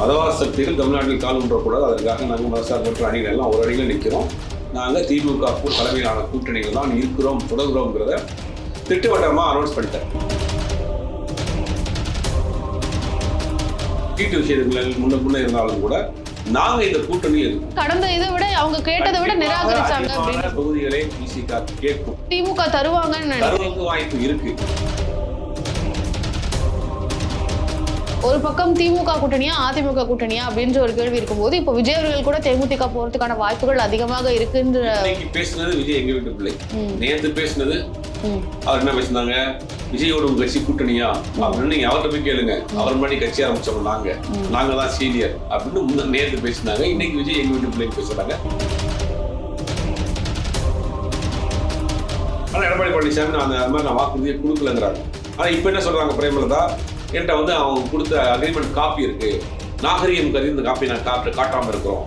மதவாத சக்திகள் தமிழ்நாட்டில் கால் ஊன்றக்கூடாது. அதற்காக நாங்கள் மதசார்பற்ற அணிகள் எல்லாம் ஒரு அணியில் நிற்கிறோம். நாங்கள் திமுக தலைமையிலான கூட்டணிகள் தான் இருக்கிறோம் தொடர்கிறோங்கிறத திட்டவட்டமாக அனௌன்ஸ் பண்ணிட்டேன். சீட்டு விஷயங்கள் முன்ன முன்ன இருந்தாலும் கூட நாங்கள் இந்த இருக்கோம். கடந்த இதை விட அவங்க கேட்டதை விட நிராகரிச்சாங்க தொகுதிகளை திமுக தருவாங்கன்னு வாய்ப்பு இருக்கு. ஒரு பக்கம் திமுக கூட்டணியா அதிமுக கூட்டணியா அப்படின்ற ஒரு கேள்வி இருக்கும்போது இப்போ விஜய் அவர்கள் கூட தேமுதிக போறதுக்கான வாய்ப்புகள் அதிகமாக இருக்குன்ற பேசினது விஜய் எங்க வீட்டு பிள்ளை. நேத்து பேசினது. அவர் என்ன பேசினாங்க? விஜயோட உங்க கட்சி கூட்டணியா? அப்படின்னு நீங்க அவர்கிட்ட போய் கேளுங்க. அவர் முன்னாடி கட்சி ஆரம்பிச்சோம் நாங்க. நாங்க தான் சீனியர் அப்படின்னு நேத்து பேசினாங்க. இன்னைக்கு விஜய் எங்க வீட்டு பிள்ளைங்க பேசுறாங்க. ஆனா எடப்பாடி பழனிசாமி நான் அந்த மாதிரி நான் வாக்குறுதியை கொடுக்கலங்கிறாங்க ஆனா இப்ப என்ன சொல்றாங்க பிரேமலதா? என்கிட்ட வந்து அவங்க கொடுத்த அக்ரிமெண்ட் காப்பி இருக்கு. நாகரிகம் கருதி இந்த காப்பி நான் காட்ட காட்டாம இருக்கிறோம்.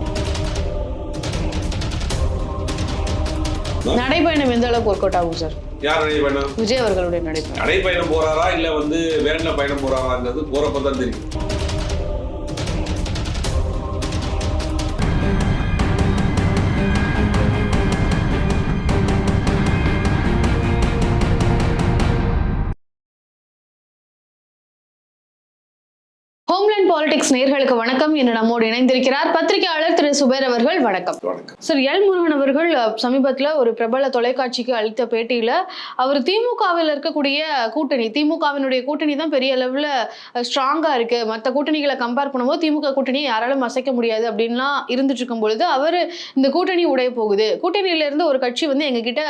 நடைபயணம் எந்த அளவுக்கு ஒர்க் அவுட் ஆகும் சார் யார் நினைவு வேணும் விஜய் அவர்களுடைய நடைபயணம் நடைப்பயணம் போறாரா இல்ல வந்து வேற என்ன பயணம் போறாராங்கிறது போறப்ப தான் தெரியும். ஹோம்லேண்ட் பாலிடிக்ஸ் நேர்களுக்கு வணக்கம். என்று நம்மோடு இணைந்திருக்கிறார் பத்திரிகையாளர் திரு சுபேர் அவர்கள். வணக்கம். சார் எல் முருகன் அவர்கள் சமீபத்துல ஒரு பிரபல தொலைக்காட்சிக்கு அளித்த பேட்டியில அவர் திமுகவில் இருக்கக்கூடிய கூட்டணி திமுகவினுடைய கூட்டணி தான் பெரிய அளவுல ஸ்ட்ராங்கா இருக்கு. மற்ற கூட்டணிகளை கம்பேர் பண்ணும்போது திமுக கூட்டணியை யாராலும் அசைக்க முடியாது அப்படின்லாம் இருந்துட்டு இருக்கும் பொழுது அவர் இந்த கூட்டணி உடைய போகுது. கூட்டணியில இருந்து ஒரு கட்சி வந்து எங்ககிட்ட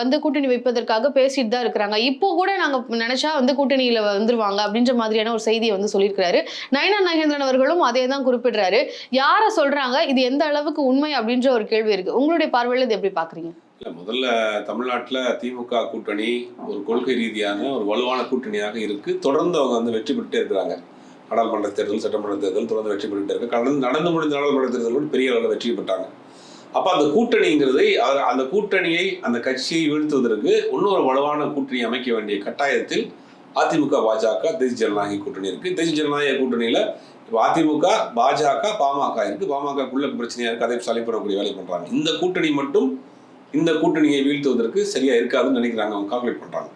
வந்து கூட்டணி வைப்பதற்காக பேசிட்டு தான் இருக்கிறாங்க. இப்போ கூட நாங்க நினைச்சா வந்து கூட்டணியில வந்துருவாங்க அப்படின்ற மாதிரியான ஒரு செய்தியை வந்து சொல்லியிருக்கிறாரு. சொல்லியிருக்காரு நயனா நாகேந்திரன் அவர்களும் அதே தான் குறிப்பிடுறாரு. யாரை சொல்றாங்க? இது எந்த அளவுக்கு உண்மை அப்படின்ற ஒரு கேள்வி இருக்கு. உங்களுடைய பார்வையில் இது எப்படி பாக்குறீங்க இல்ல முதல்ல தமிழ்நாட்டில் திமுக கூட்டணி ஒரு கொள்கை ரீதியான ஒரு வலுவான கூட்டணியாக இருக்கு. தொடர்ந்து அவங்க வந்து வெற்றி பெற்றுட்டே இருக்கிறாங்க. நாடாளுமன்ற தேர்தல் சட்டமன்ற தேர்தல் தொடர்ந்து வெற்றி பெற்றுட்டே இருக்கு. கடந்து நடந்து முடிந்த நாடாளுமன்ற தேர்தல் கூட பெரிய அளவில் வெற்றி பெற்றாங்க. அப்ப அந்த கூட்டணிங்கிறது அந்த கூட்டணியை அந்த கட்சியை வீழ்த்துவதற்கு இன்னொரு வலுவான கூட்டணி அமைக்க வேண்டிய கட்டாயத்தில் அதிமுக பாஜக தேசிய ஜனநாயக கூட்டணி இருக்கு. தேசிய ஜனநாயக கூட்டணியில இப்போ அதிமுக பாஜக பாமக இருக்கு. பாமகக்குள்ள பிரச்சனையா இருக்கு. அதை சரி பண்ணக்கூடிய வேலை பண்றாங்க. இந்த கூட்டணி மட்டும் இந்த கூட்டணியை வீழ்த்துவதற்கு சரியா இருக்காதுன்னு நினைக்கிறாங்க. அவங்க கால்குலேட் பண்றாங்க.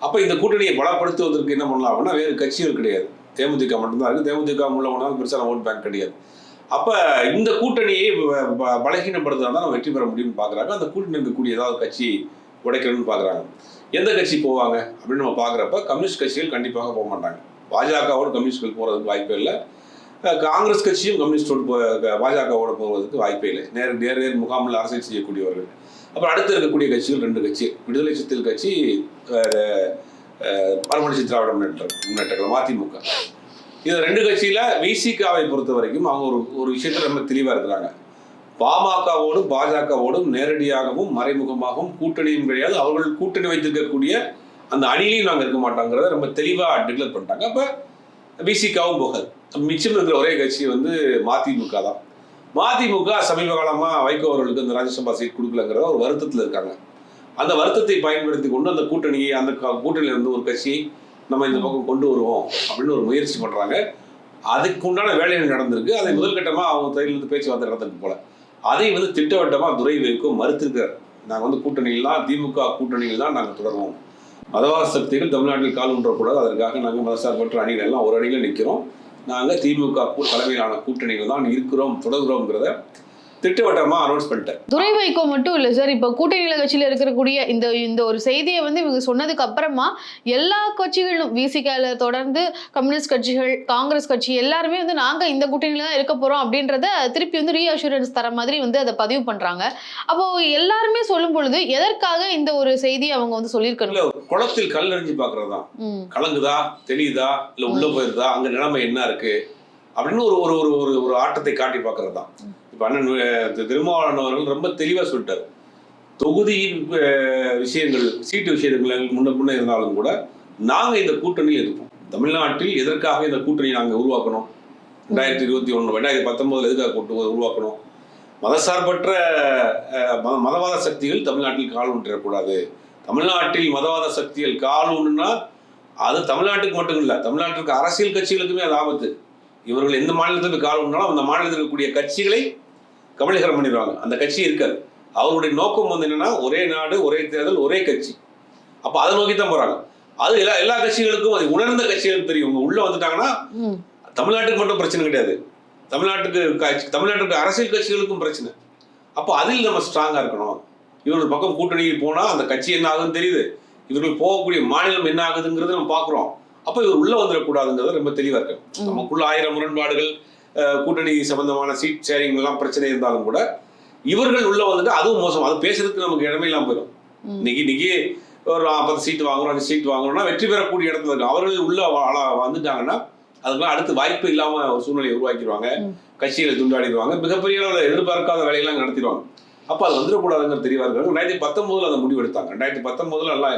அப்ப இந்த கூட்டணியை பலப்படுத்துவதற்கு என்ன பண்ணலாம் அப்படின்னா வேறு கட்சிகள் கிடையாது. தேமுதிக மட்டும்தான் இருக்கு. தேமுதிக உள்ள பெருசான ஓட் பேங்க் கிடையாது. அப்ப இந்த கூட்டணியை பலகீனப்படுத்துறதா ப- தான் நம்ம வெற்றி பெற முடியும்னு பாக்குறாங்க. அந்த கூட்டணி இருக்கக்கூடிய ஏதாவது கட்சி உடைக்கணும்னு பாக்குறாங்க. எந்த கட்சி போவாங்க அப்படின்னு நம்ம பார்க்குறப்ப கம்யூனிஸ்ட் கட்சிகள் கண்டிப்பாக போக மாட்டாங்க. பாஜகவோட கம்யூனிஸ்ட்கள் போகிறதுக்கு வாய்ப்பே இல்லை. காங்கிரஸ் கட்சியும் கம்யூனிஸ்டோடு போ பாஜகவோட போகிறதுக்கு வாய்ப்பே இல்லை. நேர் நேர் நேர் முகாமில் அரசியல் செய்யக்கூடியவர்கள். அப்புறம் அடுத்து இருக்கக்கூடிய கட்சிகள் ரெண்டு கட்சி. விடுதலை சித்தல் கட்சி அஹ், திராவிட முன்னேற்ற முன்னேற்றங்கள் மதிமுக இது ரெண்டு கட்சியில் விசிகாவை பொறுத்த வரைக்கும் அவங்க ஒரு ஒரு விஷயத்தில் ரொம்ப தெளிவாக இருக்கிறாங்க. பாமகவோடும் பாஜகவோடும் நேரடியாகவும் மறைமுகமாகவும் கூட்டணியும் கிடையாது. அவர்கள் கூட்டணி வைத்திருக்கக்கூடிய அந்த அணிலையும் நாங்கள் இருக்க மாட்டோங்கிறத ரொம்ப தெளிவாக டிக்ளேர் பண்ணிட்டாங்க. அப்போ பிசிகாவும் போகாது. மிச்சம் இருக்கிற ஒரே கட்சி வந்து மதிமுக தான். மதிமுக சமீப காலமாக வைகோ அவர்களுக்கு அந்த ராஜ்யசபா சீட் கொடுக்கலங்கிறத ஒரு வருத்தத்தில் இருக்காங்க. அந்த வருத்தத்தை பயன்படுத்தி கொண்டு அந்த கூட்டணியை அந்த க- கூட்டணியில இருந்து ஒரு கட்சியை நம்ம இந்த பக்கம் கொண்டு வருவோம் அப்படின்னு ஒரு முயற்சி பண்ணுறாங்க அதுக்கு உண்டான வேலைகள் நடந்திருக்கு. அதை முதல் கட்டமா அவங்க தரையிலிருந்து பேச்சுவார்த்தை நடந்திருக்கு போல. அதை வந்து திட்டவட்டமாக துரை வைக்கோ மறுத்திருக்கார். நாங்கள் வந்து கூட்டணியில் தான் திமுக கூட்டணியில் தான் நாங்கள் தொடருவோம். மதவாத சக்திகள் தமிழ்நாட்டில் கால் ஊன்றக்கூடாது. அதற்காக நாங்கள் மதசார்பற்ற அணிகள் எல்லாம் ஒரு அணியில் நிற்கிறோம் நாங்கள் திமுக கூ- தலைமையிலான கூட்டணிகள் தான் இருக்கிறோம் தொடர்கிறோங்கிறத திட்டவட்டமா அனௌன்ஸ் பண்ணிட்டேன். துரை வைகோ மட்டும் இல்ல சார் இப்ப கூட்டணியில கட்சியில இருக்கக்கூடிய இந்த இந்த ஒரு செய்தியை வந்து இவங்க சொன்னதுக்கு அப்புறமா எல்லா கட்சிகளும் விசிகால தொடர்ந்து கம்யூனிஸ்ட் கட்சிகள் காங்கிரஸ் கட்சி எல்லாருமே வந்து நாங்க இந்த கூட்டணியில தான் இருக்க போறோம் அப்படின்றத திருப்பி வந்து ரீஅஷூரன்ஸ் தர மாதிரி வந்து அதை பதிவு பண்றாங்க. அப்போ எல்லாருமே சொல்லும் பொழுது எதற்காக இந்த ஒரு செய்தியை அவங்க வந்து சொல்லியிருக்கணும்? இல்ல குளத்தில் கல் எறிஞ்சு ம், கலங்குதா? தெரியுதா இல்ல உள்ள போயிருதா? அங்க நிலைமை என்ன இருக்கு? அப்படின்னு ஒரு ஒரு ஒரு ஒரு ஒரு ஆட்டத்தை காட்டி பார்க்கறது தான் பன்னெண்டு திருமாவளவன் அவர்கள் ரொம்ப தெளிவாக சொல்லிட்டார். தொகுதியின் விஷயங்கள் சீட்டு விஷயங்கள் முன்ன முன்ன இருந்தாலும் கூட நாங்கள் இந்த கூட்டணியில் இருப்போம். தமிழ்நாட்டில் எதற்காக இந்த கூட்டணியை நாங்கள் உருவாக்கணும்? ரெண்டாயிரத்தி இருபத்தி ஒன்று ரெண்டாயிரத்தி பத்தொன்பதில் எதுக்காக கூட்டு உருவாக்கணும்? மதசார்பற்ற மத- மதவாத சக்திகள் தமிழ்நாட்டில் கால் ஒன்றிடக்கூடாது தமிழ்நாட்டில் மதவாத சக்திகள் கால் ஒன்றுனா அது தமிழ்நாட்டுக்கு மட்டும் இல்லை தமிழ்நாட்டிற்கு அரசியல் கட்சிகளுக்குமே அது ஆபத்து. இவர்கள் எந்த மாநிலத்திற்கு கால் ஒன்றாலும் அந்த மாநிலத்தில் இருக்கக்கூடிய கட்சிகளை கபலீகரம் பண்ணிடுவாங்க. அந்த கட்சி இருக்காது. அவருடைய நோக்கம் வந்து என்னன்னா ஒரே நாடு ஒரே தேர்தல் ஒரே கட்சி. அப்ப அதை நோக்கி தான் போறாங்க. அது எல்லா எல்லா கட்சிகளுக்கும் அது உணர்ந்த கட்சிகளுக்கு தெரியும். இவங்க உள்ள வந்துட்டாங்கன்னா. தமிழ்நாட்டுக்கு மட்டும் பிரச்சனை கிடையாது. தமிழ்நாட்டுக்கு தமிழ்நாட்டுக்கு அரசியல் கட்சிகளுக்கும் பிரச்சனை. அப்போ அதில் நம்ம ஸ்ட்ராங்கா இருக்கணும். இவர்கள் பக்கம் கூட்டணியில் போனா அந்த கட்சி என்ன ஆகுதுன்னு தெரியுது. இவர்கள் போகக்கூடிய மாநிலம் என்ன ஆகுதுங்கிறத நம்ம பார்க்குறோம் அப்போ இவர் உள்ள வந்துடக்கூடாதுங்கிறது ரொம்ப தெளிவா இருக்கு. நமக்குள்ள ஆயிரம் முரண்பாடுகள் கூட்டணி சம்பந்தமான சீட் ஷேரிங் எல்லாம் பிரச்சனை இருந்தாலும் கூட இவர்கள் உள்ள வந்துட்டு அதுவும் மோசம். அது பேசுறதுக்கு நமக்கு இடமே இல்லாம போயிடும். இன்னைக்கு இன்னைக்கு ஒரு நாற்பது சீட் வாங்குறோம் அஞ்சு சீட் வாங்குறோம்னா வெற்றி பெறக்கூடிய இடத்துல இருக்கு அவர்கள் உள்ள வந்துட்டாங்கன்னா அதுக்கெல்லாம் அடுத்து வாய்ப்பு இல்லாம ஒரு சூழ்நிலையை உருவாக்கிடுவாங்க. ம். கட்சிகளை துண்டாடிடுவாங்க. மிகப்பெரிய அளவில் எதிர்பார்க்காத வேலையெல்லாம் நடத்திடுவாங்க. அப்போ அது வந்துடக்கூடாதுங்கிற தெளிவாக இருக்காங்க ரெண்டாயிரத்தி பத்தொன்பதுல அந்த முடிவு எடுத்தாங்க ரெண்டாயிரத்தி பத்தொன்பதுல எல்லாம்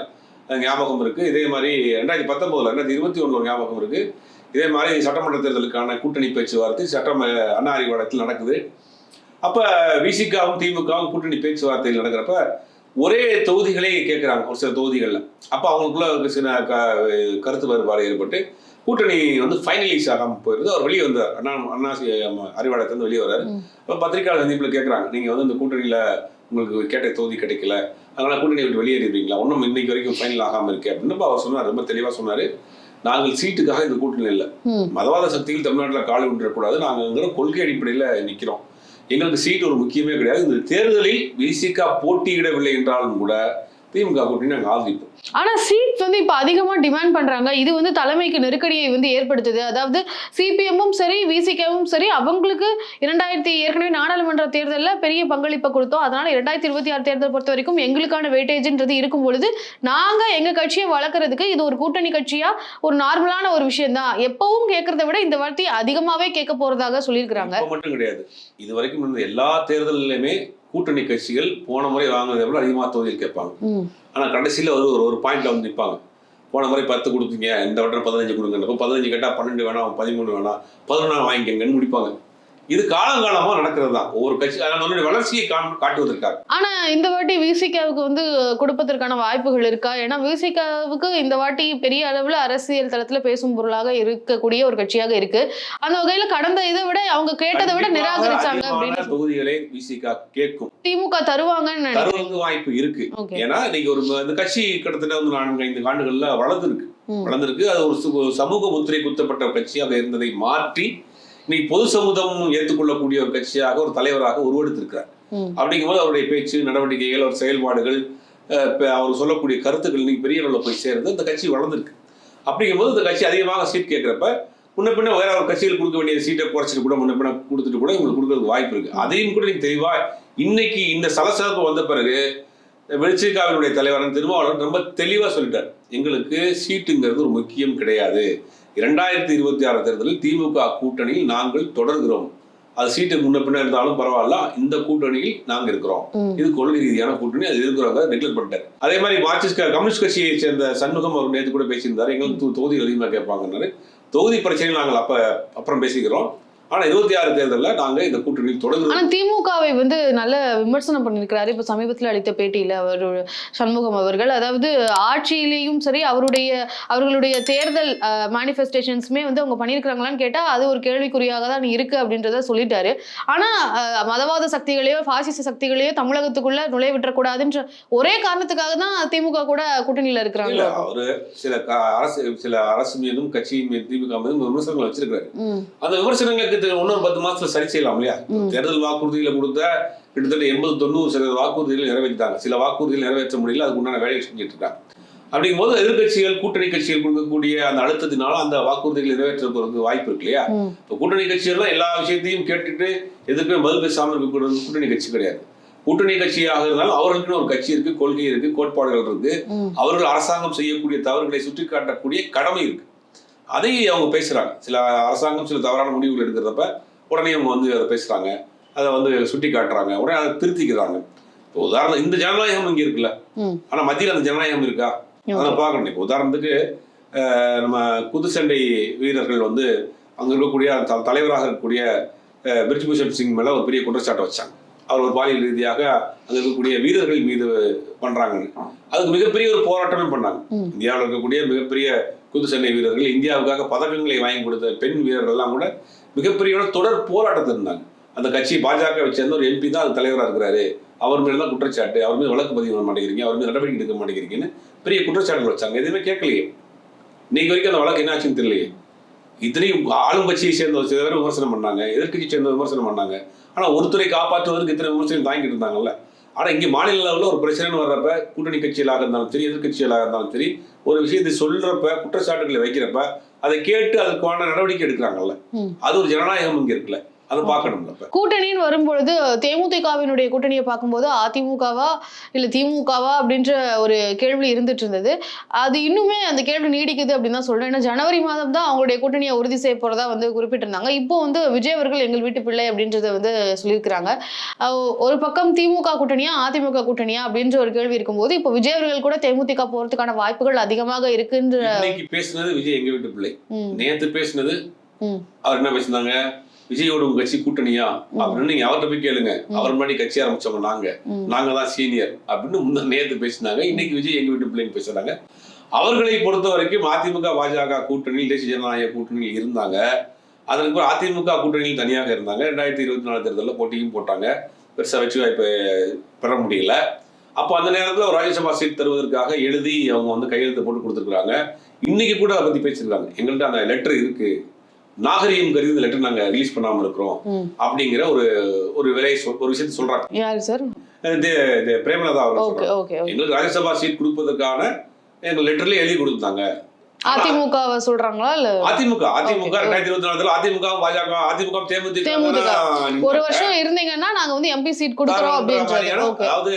அஹ், ஞாபகம் இருக்கு. இதே மாதிரி ரெண்டாயிரத்தி பத்தொன்பதுல ரெண்டாயிரத்தி இருபத்தி ஒண்ணுல ஞாபகம் இருக்கு. இதே மாதிரி சட்டமன்ற தேர்தலுக்கான கூட்டணி பேச்சுவார்த்தை சட்டம் அண்ணா அறிவாலயத்தில் நடக்குது. அப்ப விசிகாவும் திமுகவும் கூட்டணி பேச்சுவார்த்தையில் நடக்கிறப்ப ஒரே தொகுதிகளே கேட்குறாங்க ஒரு சில தொகுதிகளில். அப்போ அவங்களுக்குள்ள சில க- கருத்து வேறுபாடு ஏற்பட்டு கூட்டணி வந்து ஃபைனலைஸ் ஆகாமல் போயிருது. அவர் வெளியே வந்தார். அண்ணா அண்ணா அறிவாலயத்திலிருந்து வெளியே வர்றாரு ம். இப்போ பத்திரிகையாளர் சந்திப்பில் கேட்குறாங்க நீங்கள் வந்து இந்த கூட்டணியில் உங்களுக்கு கேட்ட தொகுதி கிடைக்கல. அதனால கூட்டணி விட்டு வெளியேறிடுவீங்களா ஒன்றும் இன்னைக்கு வரைக்கும் ஃபைனல் ஆகாமல் இருக்கு அப்படின்னு. அப்ப அவர் சொன்னார் ரொம்ப தெளிவாக சொன்னார். நாங்கள் சீட்டுக்காக இந்த கூட்டணி இல்லை. மதவாத சக்திகள் தமிழ்நாட்டில் கால் விட்டுறக்கூடாது நாங்கள்ங்கிற கொள்கை அடிப்படையில் நிற்கிறோம் எங்களுக்கு சீட் ஒரு முக்கியமே கிடையாது. இந்த தேர்தலில் விசிகா போட்டியிடவில்லை என்றாலும் கூட திமுக கூட்டணி நாங்கள் ஆதரிப்போம். ஆனா சீட் வந்து இப்ப அதிகமா டிமாண்ட் பண்றாங்க. இது வந்து தலைமைக்கு நெருக்கடியை வந்து ஏற்படுத்துது. அதாவது சிபிஎம்மும் சரி விசிகவும் சரி அவங்களுக்கு இரண்டாயிரத்தி ஏற்கனவே நாடாளுமன்ற தேர்தலில் பெரிய பங்களிப்பை கொடுத்தோம். அதனால இரண்டாயிரத்தி இருபத்தி ஆறு தேர்தல் பொறுத்த வரைக்கும் எங்களுக்கான வெயிட்டேஜ்ன்றது இருக்கும் பொழுது நாங்க எங்க கட்சியை வளர்க்கறதுக்கு இது ஒரு கூட்டணி கட்சியா ஒரு நார்மலான ஒரு விஷயம் தான் எப்பவும் கேட்கறத விட இந்த வார்த்தை அதிகமாவே கேட்க போறதாக சொல்லியிருக்கிறாங்க. மட்டும் கிடையாது. இது வரைக்கும் எல்லா தேர்தலிலுமே கூட்டணி கட்சிகள் போன முறை வாங்கினதை விட அதிகமாக தொகுதியில் கேட்பாங்க. ஆனால் கடைசியில் ஒரு ஒரு ஒரு பாயிண்ட்ல வந்து நிற்பாங்க போன முறை பத்து கொடுத்தீங்க இந்த வட்டம் பதினஞ்சு கொடுங்க பதினஞ்சு கேட்டால் பன்னெண்டு வேணாம் பதிமூணு வேணாம் பதினொன்றாம் வாங்கிக்கங்கன்னு முடிப்பாங்க. இது காலங்காலமாக நடக்கிறது தான் ஒவ்வொரு கட்சி அதனுடைய வளர்ச்சியை காட்டுவதற்காக. ஆனா இந்த வாட்டி விசிகாவுக்கு வந்து கொடுப்பதற்கான வாய்ப்புகள் இருக்கா? ஏன்னா விசிகாவுக்கு இந்த வாட்டி பெரிய அளவுல அரசியல் தளத்துல பேசும் பொருளாக இருக்கக்கூடிய ஒரு கட்சியாக இருக்கு. அந்த வகையில கடந்த இதை விட அவங்க கேட்டதை விட நிராகரிச்சாங்க அப்படின்னு தொகுதிகளை விசிகா கேட்கும். திமுக தருவாங்கன்னு தருவதற்கு வாய்ப்பு இருக்கு. ஏன்னா இன்னைக்கு ஒரு இந்த கட்சி கிட்டத்தட்ட வந்து நான்கு ஐந்து ஆண்டுகள்ல வளர்ந்துருக்கு. வளர்ந்துருக்கு. அது ஒரு சமூக முத்திரை குத்தப்பட்ட கட்சியாக இருந்ததை மாற்றி இன்னைக்கு பொது சமூகம் ஏற்றுக்கொள்ளக்கூடிய ஒரு கட்சியாக ஒரு தலைவராக உருவெடுத்திருக்கிறார். ம். அப்படிங்கும்போது அவருடைய பேச்சு நடவடிக்கைகள் அவர் செயல்பாடுகள் அவர் சொல்லக்கூடிய கருத்துக்கள் இன்னைக்கு பெரிய அளவில் போய் சேருது. இந்த கட்சி வளர்ந்துருக்கு. அப்படிங்கும்போது இந்த கட்சி அதிகமாக சீட் கேட்குறப்ப முன்ன பின்ன வேற ஒரு கட்சியில் கொடுக்க வேண்டிய சீட்டை குறைச்சிட்டு கூட முன்ன பின்ன கொடுத்துட்டு கூட இவங்களுக்கு கொடுக்கறதுக்கு வாய்ப்பு இருக்கு. அதையும் கூட நீங்க தெளிவா இன்னைக்கு இந்த சலசலப்பு வந்த பிறகு வெளிச்சிகாவினுடைய தலைவரன் திருமாவளவன் ரொம்ப தெளிவா சொல்லிட்டார். எங்களுக்கு சீட்டுங்கிறது ஒரு முக்கியம் கிடையாது. இரண்டாயிரத்தி இருபத்தி ஆறு தேர்தலில் திமுக கூட்டணியில் நாங்கள் தொடர்கிறோம். அது சீட்டு முன்ன பின்ன இருந்தாலும் பரவாயில்ல இந்த கூட்டணியில் நாங்க இருக்கிறோம். இது கொள்கை ரீதியான கூட்டணி அது இருக்கிறவங்க டிக்ளேர் பண்ணிட்டாரு அதே மாதிரி மார்க்சிஸ்ட் கம்யூனிஸ்ட் கட்சியை சேர்ந்த சண்முகம் அவர் நேற்று கூட பேசியிருந்தாரு. எங்களுக்கு தொகுதி அதிகமாக கேட்பாங்கன்னாரு. தொகுதி பிரச்சனைகள் நாங்கள் அப்ப அப்புறம் பேசிக்கிறோம். ஆனா இருபத்தி ஆறு தேர்தலில் நாங்க இந்த கூட்டணியில் தொடர்ந்து ஆனா திமுகவை வந்து நல்ல விமர்சனம் பண்ணிருக்கிறாரு இப்ப சமீபத்துல அளித்த பேட்டியில அவர் சண்முகம் அவர்கள். அதாவது ஆட்சியிலேயும் சரி அவருடைய அவர்களுடைய தேர்தல் மேனிஃபெஸ்டேஷன்ஸுமே வந்து அவங்க பண்ணியிருக்கிறாங்களான்னு கேட்டா அது ஒரு கேள்விக்குறியாக தான் இருக்கு அப்படின்றத சொல்லிட்டாரு. ஆனா அஹ், மதவாத சக்திகளையோ பாசிச சக்திகளையோ தமிழகத்துக்குள்ள நுழைய விட்டுறக்கூடாதுன்ற ஒரே காரணத்துக்காக தான் திமுக கூட கூட்டணியில இருக்கிறாங்க. அவரு சில அரசு சில அரசு மீதும் கட்சியின் மீது திமுக மீதும் விமர்சனங்கள் வச்சிருக்காரு அந்த விமர்சனங்களுக்கு இது இன்னொரு பத்து மாசத்துல சரி செய்யலாம் இல்லையா. தேர்தல் வாக்குறுதிகளை கொடுத்த கிட்டத்தட்ட எண்பது தொண்ணூறு சதவீத வாக்குறுதிகளை நிறைவேற்றிட்டாங்க. சில வாக்குறுதிகள் நிறைவேற்ற முடியல அதுக்கு உண்டான வேலையை செஞ்சுட்டு இருக்காங்க. அப்படிங்கும்போது எதிர்க்கட்சிகள் கூட்டணி கட்சிகள் கொடுக்கக்கூடிய அந்த அழுத்தத்தினால அந்த வாக்குறுதிகளை நிறைவேற்றுறதுக்கு வாய்ப்பு இருக்கு இல்லையா? இப்போ கூட்டணி கட்சிகள்லாம் எல்லா விஷயத்தையும் கேட்டுட்டு எதுக்குமே பதில் பேசாமல் இருக்கக்கூடிய கூட்டணி கட்சி கிடையாது. கூட்டணி கட்சியாக இருந்தாலும் அவர்களுக்குன்னு ஒரு கட்சி இருக்கு கொள்கை இருக்கு கோட்பாடுகள் இருக்கு. அவர்கள் அரசாங்கம் செய்யக்கூடிய தவறுகளை சுட்டி காட்டக்கூடிய கடமை இருக்கு. அதை அவங்க பேசுறாங்க. சில அரசாங்கம் சில தவறான முடிவுகள் எடுக்கிறப்ப உடனே அவங்க வந்து அதை பேசுறாங்க. அதை வந்து சுட்டி காட்டுறாங்க. உடனே அதை திருத்திக்கிறாங்க. இப்போ உதாரணம் இந்த ஜனநாயகம் இங்க இருக்குல்ல. ம். ஆனா மத்தியில் அந்த ஜனநாயகம் இருக்கா? அதை பார்க்கணும். இப்போ உதாரணத்துக்கு நம்ம குத்துச்சண்டை வீரர்கள் வந்து அங்க இருக்கக்கூடிய தலைவராக இருக்கக்கூடிய பிரிஜ்பூஷன் சிங் மேல ஒரு பெரிய குற்றச்சாட்டை வச்சாங்க. அவர் ஒரு பாலியல் ரீதியாக அங்க இருக்கக்கூடிய வீரர்கள் மீது பண்றாங்கன்னு அதுக்கு மிகப்பெரிய ஒரு போராட்டமே பண்ணாங்க. இந்தியாவில் இருக்கக்கூடிய மிகப்பெரிய குத்துச்சண்டை வீரர்கள் இந்தியாவுக்காக பதக்கங்களை வாங்கி கொடுத்த பெண் வீரர்கள்லாம் கூட மிகப்பெரிய தொடர் போராட்டத்தில் இருந்தாங்க. அந்த கட்சி பாஜக சேர்ந்த ஒரு எம்பி தான் அது தலைவராக இருக்கிறாரு. அவர் மேல தான் குற்றச்சாட்டு அவர் மீது வழக்கு பதிவு பண்ண மாட்டேங்கிறீங்க அவர் மீது நடவடிக்கை எடுக்க மாட்டேங்கிறீங்கன்னு பெரிய குற்றச்சாட்டுகள் வச்சாங்க. எதுவுமே கேட்கலையே. இன்னைக்கு வரைக்கும் அந்த வழக்கு என்ன ஆச்சுன்னு தெரியலையே. இத்தனையும் ஆளும் கட்சியை சேர்ந்த ஒரு சில பேர் விமர்சனம் பண்ணாங்க எதிர்க்கட்சி சேர்ந்த விமர்சனம் பண்ணாங்க. ஆனா ஒருத்தரை காப்பாற்றுவதற்கு இத்தனை விமர்சனம் தாங்கிட்டு இருந்தாங்கல்ல. ஆனா இங்க மாநில லெவலில் ஒரு பிரச்சனைன்னு வர்றப்ப கூட்டணி கட்சிகளாக இருந்தாலும் சரி எதிர்க்கட்சிகளாக இருந்தாலும் சரி ஒரு விஷயத்தை சொல்றப்ப குற்றச்சாட்டுகளை வைக்கிறப்ப அதை கேட்டு அதுக்கான நடவடிக்கை எடுக்கிறாங்கல்ல. அது ஒரு ஜனநாயகம் இங்க இருக்குல்ல அதை பார்க்கணும்ல கூட்டணின்னு வரும்பொழுது தேமுதிகவினுடைய கூட்டணியை பார்க்கும்போது அதிமுகவா இல்ல திமுகவா அப்படின்ற ஒரு கேள்வி இருந்துட்டு இருந்தது. அது இன்னுமே அந்த கேள்வி நீடிக்குது அப்படின்னு தான் சொல்றேன். ஏன்னா ஜனவரி மாதம் தான் அவங்களுடைய கூட்டணியை உறுதி செய்ய போறதா வந்து குறிப்பிட்டிருந்தாங்க. இப்போ வந்து விஜய் அவர்கள் எங்கள் வீட்டு பிள்ளை அப்படின்றத வந்து சொல்லியிருக்கிறாங்க. ஒரு பக்கம் திமுக கூட்டணியா அதிமுக கூட்டணியா அப்படின்ற ஒரு கேள்வி இருக்கும்போது இப்போ விஜய் அவர்கள் கூட தேமுதிக போறதுக்கான வாய்ப்புகள் அதிகமாக இருக்குன்ற பேசுனது விஜய் எங்க வீட்டு பிள்ளை. நேத்து பேசுனது. அவர் என்ன பேசினாங்க விஜயோட உங்க கட்சி கூட்டணியா? அப்படின்னு நீங்க அவர்கிட்ட போய் கேளுங்க. அவர் முன்னாடி கட்சி ஆரம்பிச்சவங்க நாங்க. நாங்க தான் சீனியர் அப்படின்னு முன்ன நேத்து பேசினாங்க. இன்னைக்கு விஜய் எங்க வீட்டு பிள்ளைன்னு பேசுறாங்க. அவர்களை பொறுத்த வரைக்கும் அதிமுக பாஜக கூட்டணியில் தேசிய ஜனநாயக கூட்டணியில் இருந்தாங்க. அதற்கு பிறகு அதிமுக கூட்டணியில் தனியாக இருந்தாங்க. ரெண்டாயிரத்தி இருபத்தி நாலு தேர்தலில் போட்டியும் போட்டாங்க. பெருசா வெற்றி வாய்ப்பை பெற முடியல. அப்போ அந்த நேரத்தில் ஒரு ராஜ்யசபா சீட் தருவதற்காக எழுதி அவங்க வந்து கையெழுத்து போட்டு கொடுத்துருக்காங்க இன்னைக்கு கூட அதை பத்தி பேசியிருக்காங்க. எங்கள்கிட்ட அந்த லெட்டர் இருக்கு. நாகரிகம் கருதி இந்த லெட்டர் நாங்க ரிலீஸ் பண்ணாம இருக்கிறோம். அப்படிங்கிற ஒரு ஒரு விலை ஒரு விஷயத்தை சொல்றாங்க. யாரு சார்? பிரேமலதா அவர்கள் எங்களுக்கு ராஜ்யசபா சீட் கொடுப்பதற்கான எங்க லெட்டர்ல எழுதி கொடுத்தாங்க. அதிமுகவை சொல்றாங்களா இல்ல? அதிமுக அதிமுக. ரெண்டாயிரத்தி இருபத்தி நாலுல அதிமுக பாஜக அதிமுக தேமுதிக ஒரு வருஷம் இருந்தீங்கன்னா நாங்க வந்து எம்பி சீட் கொடுக்குறோம் ஓகே. அதாவது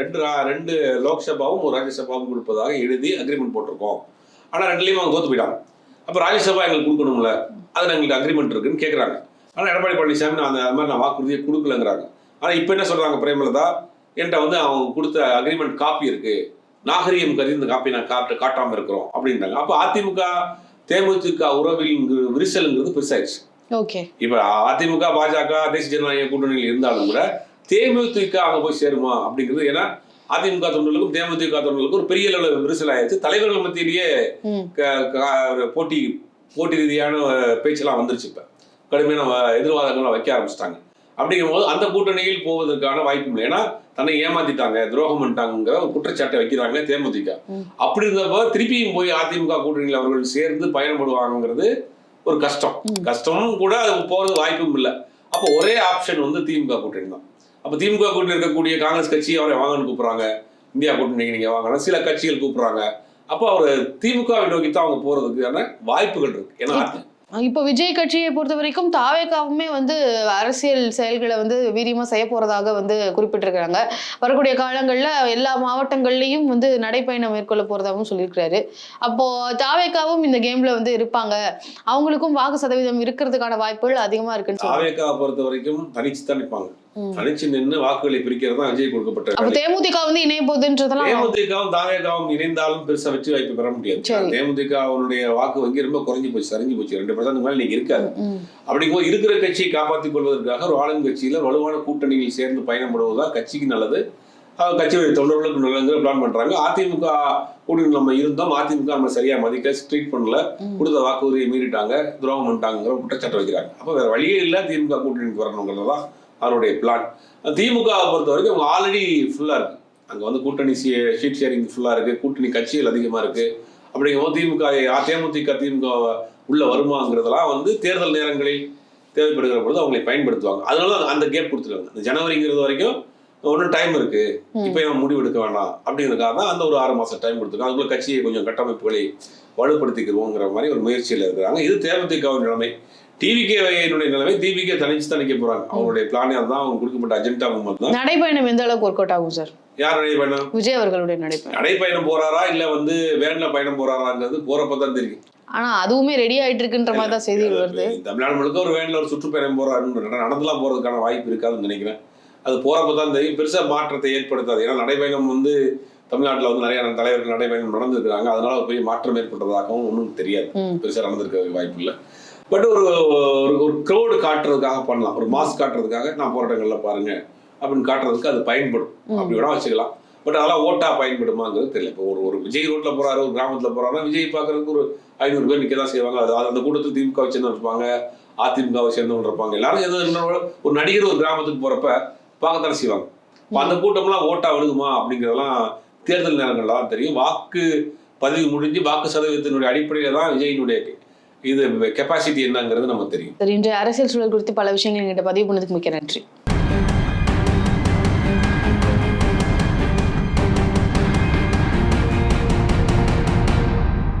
ரெண்டு ரெண்டு லோக்சபாவும் ஒரு ராஜ்யசபாவும் கொடுப்பதாக எழுதி அக்ரிமெண்ட் போட்டிருக்கோம். ஆனா ரெண்டுலயும் அவங்க தோத்து போயிட்டாங்க. அப்ப ராஜ்யசபா எங்களுக்கு கொடுக்கணும்ல? அது எங்களுக்கு அக்ரிமெண்ட் இருக்குன்னு கேக்குறாங்க. ஆனா எடப்பாடி பழனிசாமி நான் அந்த மாதிரி நான் வாக்குறுதியை கொடுக்கலங்கிறாங்க. ஆனா இப்ப என்ன சொல்றாங்க பிரேமலதா? என்கிட்ட வந்து அவங்க கொடுத்த அக்ரிமெண்ட் காப்பி இருக்கு. நாகரிகம் கருதி இந்த காப்பி நான் காட்ட காட்டாம இருக்கிறோம் அப்படின்றாங்க. அப்ப அதிமுக தேமுதிக உறவில் விரிசல்ங்கிறது பெருசாயிடுச்சு. ஓகே. இப்ப அதிமுக பாஜக தேசிய ஜனநாயக கூட்டணியில் இருந்தாலும் கூட தேமுதிக அங்க போய் சேருமா அப்படிங்கிறது ஏன்னா அதிமுக தொண்டர்களுக்கும் தேமுதிக தொண்டர்களுக்கும் ஒரு பெரிய அளவில் விரிசல் ஆயிடுச்சு தலைவர்கள் மத்தியிலேயே போட்டி போட்டி ரீதியான பேச்செல்லாம் வந்துருச்சு இப்ப. கடுமையான எதிர்வாதங்கள்லாம் வைக்க ஆரம்பிச்சிட்டாங்க. அப்படிங்கும்போது அந்த கூட்டணியில் போவதற்கான வாய்ப்பு இல்லை. ஏன்னா தன்னை ஏமாத்திட்டாங்க துரோகம் பண்ணிட்டாங்கிற ஒரு குற்றச்சாட்டை வைக்கிறாங்க தேமுதிக. அப்படி இருந்தப்போ திருப்பியும் போய் அதிமுக கூட்டணியில் அவர்கள் சேர்ந்து பயணப்படுவாங்கிறது ஒரு கஷ்டம். கஷ்டமும் கூட அது போறது வாய்ப்பும் இல்லை. அப்போ ஒரே ஆப்ஷன் வந்து திமுக கூட்டணி தான். அப்போ திமுக கூட்டணி இருக்கக்கூடிய காங்கிரஸ் கட்சி அவரை வாங்கன்னு கூப்பிடுறாங்க. இந்தியா கூட்டணி நீங்க வாங்கணும் சில கட்சிகள் கூப்பிடுறாங்க. அப்போ அவர் திமுகவை நோக்கி தான் அவங்க போறதுக்கான வாய்ப்புகள் இருக்கு. ஏன்னா இப்போ விஜய் கட்சியை பொறுத்த வரைக்கும் தாவேக்காவுமே வந்து அரசியல் செயல்களை வந்து வீரியமா செய்ய போறதாக வந்து குறிப்பிட்டிருக்கிறாங்க. வரக்கூடிய காலங்கள்ல எல்லா மாவட்டங்கள்லயும் வந்து நடைப்பயணம் மேற்கொள்ள போறதாகவும் சொல்லியிருக்கிறாரு. அப்போ தாவேக்காவும் இந்த கேம்ல வந்து இருப்பாங்க. அவங்களுக்கும் வாக்கு சதவீதம் இருக்கிறதுக்கான வாய்ப்புகள் அதிகமா இருக்குன்னு தாவேக்காவை பொறுத்த வரைக்கும் தனிச்சு தான் நிற்பாங்க. தனிச்சு நின்று வாக்குகளை பிரிக்கிறது தான் விஜய் கொடுக்கப்பட்ட. தேமுதிக வந்து இணைய தேமுதிகவும் தாவேக்காவும் இணைந்தாலும் பெருசா வெற்றி வாய்ப்பு பெற முடியாது. தேமுதிக அவனுடைய வாக்கு வங்கி ரொம்ப குறைஞ்சு போச்சு சரிஞ்சு போச்சு. ரெண்டு பர்சன்ட் மேல இன்னைக்கு இருக்காது அப்படிங்கும்போது இருக்கிற கட்சியை காப்பாற்றிக் கொள்வதற்காக ஒரு ஆளும் கட்சியில வலுவான கூட்டணியில் சேர்ந்து பயணப்படுவதுதான் கட்சிக்கு நல்லது. கட்சியுடைய தொண்டர்களுக்கு நல்லதுங்கிற பிளான் பண்றாங்க. அதிமுக கூட்டணி நம்ம இருந்தோம். அதிமுக நம்ம சரியா மதிக்கல ட்ரீட் பண்ணல. கொடுத்த வாக்குறுதியை மீறிட்டாங்க துரோகம் பண்ணிட்டாங்கிற குற்றச்சாட்டு வைக்கிறாங்க. அப்ப வேற வழியே இல்லை திமுக கூட்டணிக்கு வரணுங்கிறது தான் அவருடைய பிளான் திமுக வை பொறுத்த வரைக்கும் அவங்க ஆல்ரெடி ஃபுல்லா இருக்கு. அங்க வந்து கூட்டணி ஷீட் ஷேரிங் ஃபுல்லா இருக்கு. கூட்டணி கட்சிகள் அதிகமா இருக்கு. அப்படிங்கும்போது திமுக தேமுதிக திமுக உள்ள வருமாங்கிறதெல்லாம் வந்து தேர்தல் நேரங்களில் தேவைப்படுகிற பொழுது அவங்களை பயன்படுத்துவாங்க. அதனால அந்த கேப் கொடுத்துருக்காங்க. இந்த ஜனவரிங்கிறது வரைக்கும் ஒன்றும் டைம் இருக்கு. இப்போ நம்ம முடிவு எடுக்க வேண்டாம். அப்படிங்கிறதுக்காக தான் அந்த ஒரு ஆறு மாசம் டைம் கொடுத்துருக்காங்க. அதுக்குள்ள கட்சியை கொஞ்சம் கட்டமைப்புகளை வலுப்படுத்திக்கிறோங்கிற மாதிரி ஒரு முயற்சியில் இருக்கிறாங்க. இது தேமுதிகவின் நிலைமை. டிவிகேனுடைய நிலைமை டிவிகே தனிச்சு தான் நிக்க போறாங்க அவங்களுடைய பிளானே அதுதான் அவங்க கொடுக்கப்பட்ட அஜெண்டா தான் நடைப்பயணம் எந்த அளவுக்கு ஒர்க் அவுட் ஆகும் சார் யார் நடைபயணம் விஜய் அவர்களுடைய நடைப்பயணம். நடைப்பயணம் போறாரா இல்ல வந்து வேன்ல பயணம் போறாராங்கிறது போறப்ப தான் தெரியும். ஆனா அதுவுமே ரெடி ஆயிட்டு இருக்குன்ற மாதிரி தான் செய்திகள் வருது. தமிழ்நாடு முழுக்க ஒரு வேன்ல ஒரு சுற்றுப்பயணம் போறாருன்னு நடந்துலாம் போறதுக்கான வாய்ப்பு இருக்காதுன்னு நினைக்கிறேன். அது போறப்ப தான் தெரியும். பெருசா மாற்றத்தை ஏற்படுத்தாது. ஏன்னா நடைபயணம் வந்து தமிழ்நாட்டுல வந்து நிறைய தலைவர்கள் நடைபயணம் நடந்திருக்கிறாங்க. அதனால ஒரு பெரிய மாற்றம் ஏற்பட்டதாகவும் ஒன்றும் தெரியாது. ம். பெருசா நடந்திருக்க வாய்ப்பு இல்லை. பட் ஒரு ஒரு- ஒரு க்ரௌடு காட்டுறதுக்காக பண்ணலாம். ஒரு மாஸ் காட்டுறதுக்காக நான் போராட்டங்கள்ல பாருங்க. அப்படின்னு காட்டுறதுக்கு அது பயன்படும். அப்படி வேணா வச்சுக்கலாம். பட் அதெல்லாம் ஓட்டா பயன்படுமாங்கிறது தெரியல. இப்போ ஒரு ஒரு விஜய் ரோட்ல போறாரு ஒரு கிராமத்துல போறாருன்னா விஜய் பார்க்கறதுக்கு ஒரு ஐநூறு பேர் நிக்க தான் செய்வாங்க. அது அந்த கூட்டத்தில் திமுக சேர்ந்து இருப்பாங்க அதிமுகவை சேர்ந்தவங்க இருப்பாங்க. எல்லாரும் எது இருந்தாலும் ஒரு நடிகர் ஒரு கிராமத்துக்கு போறப்ப பார்க்கத்தானே செய்வாங்க. அந்த கூட்டம்லாம் ஓட்டா விழுகுமா அப்படிங்கிறதெல்லாம் தேர்தல் நேரங்கள்ல தான் தெரியும். வாக்கு பதிவு முடிஞ்சு வாக்கு சதவீதத்தினுடைய அடிப்படையில தான் விஜயினுடைய இது கெப்பாசிட்டி என்னங்கிறது நமக்கு தெரியும். சரி இன்றைய அரசியல் சூழல் குறித்து பல விஷயங்கள் எங்கிட்ட பதிவு பண்ணதுக்கு மிக்க நன்றி.